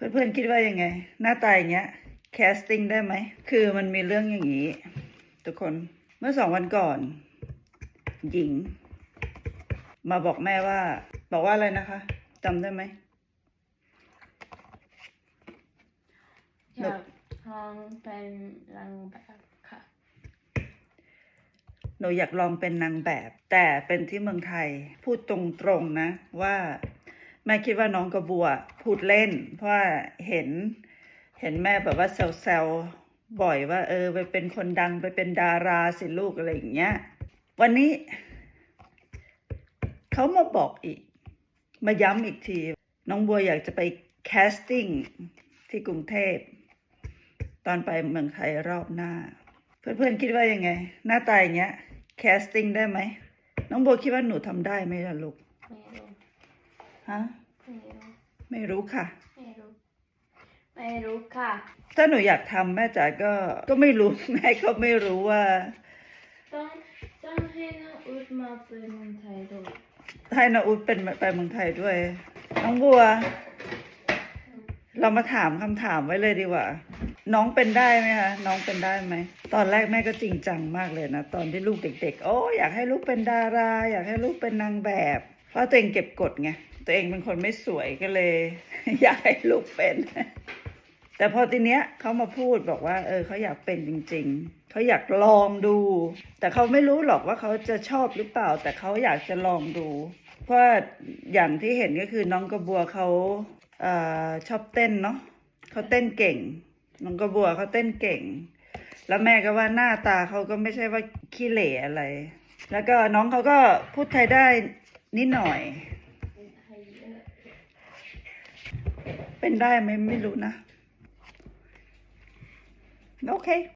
เพื่อนๆคิดว่ายังไง หน้าตาอย่างเงี้ยแคสติ้งได้ไหม คือมันมีเรื่องอย่างนี้ ทุกคนเมื่อสองวันก่อน หญิง มาบอกแม่ว่า บอกว่าอะไรนะคะจำได้ไหมอยากลองเป็นนางแบบค่ะ หนูอยากลองเป็นนางแบบ แต่เป็นที่เมืองไทยพูดตรงๆนะว่าแม่คิดว่าน้องกระบัวพูดเล่น เพราะเห็น เห็นแม่แบบว่าแซวๆบ่อยว่า เออ ไปเป็นคนดังไปเป็นดาราสิลูกอะไรอย่างเงี้ย วันนี้เขามาบอกอีก มาย้ำอีกที น้องบัวอยากจะไปแคสติ้งที่กรุงเทพ ตอนไปเมืองไทยรอบหน้า เพื่อนๆคิดว่ายังไง หน้าตาอย่างเงี้ยแคสติ้งได้ไหม น้องโบคิดว่าหนูทำได้ไหมล่ะลูกไม่รู้ ฮะไม่รู้ไม่รู้ค่ะ ไม่รู้ ไม่รู้ค่ะ ถ้าหนูอยากทำแม่จ๋าก็ก็ไม่รู้แม่ก็ไม่รู้ว่า ต้องต้องให้น้องอุดมาเป็นเมืองไทยด้วยให้นาอุดเป็นไปเมืองไทยด้วยน้องบัว เรามาถามคำถามไว้เลยดีกว่าน้องเป็นได้ไหมคะน้องเป็นได้ไหมตอนแรกแม่ก็จริงจังมากเลยนะตอนที่ลูกเด็ก ๆ โอ้อยากให้ลูกเป็นดารา อยากให้ลูกเป็นนางแบบ เพราะตัวเองเก็บกดไง ตัวเองเป็นคนไม่สวยก็เลย อยากให้ลูกเป็น แต่พอทีเนี้ยเขามาพูดบอกว่า เออเขาอยากเป็นจริง ๆ เขาอยากลองดู แต่เขาไม่รู้หรอกว่าเขาจะชอบหรือเปล่า แต่เขาอยากจะลองดู เพราะอย่างที่เห็นก็คือน้องกระบัวเขาเออชอบเต้นเนาะเขาเต้นเก่ง น้องกระบัวเขาเต้นเก่ง แล้วแม่ก็ว่าหน้าตาเขาก็ไม่ใช่ว่าขี้เหร่อะไร แล้วก็น้องเขาก็พูดไทยได้ นิดหน่อย เป็นได้ไหมไม่รู้นะ โอเค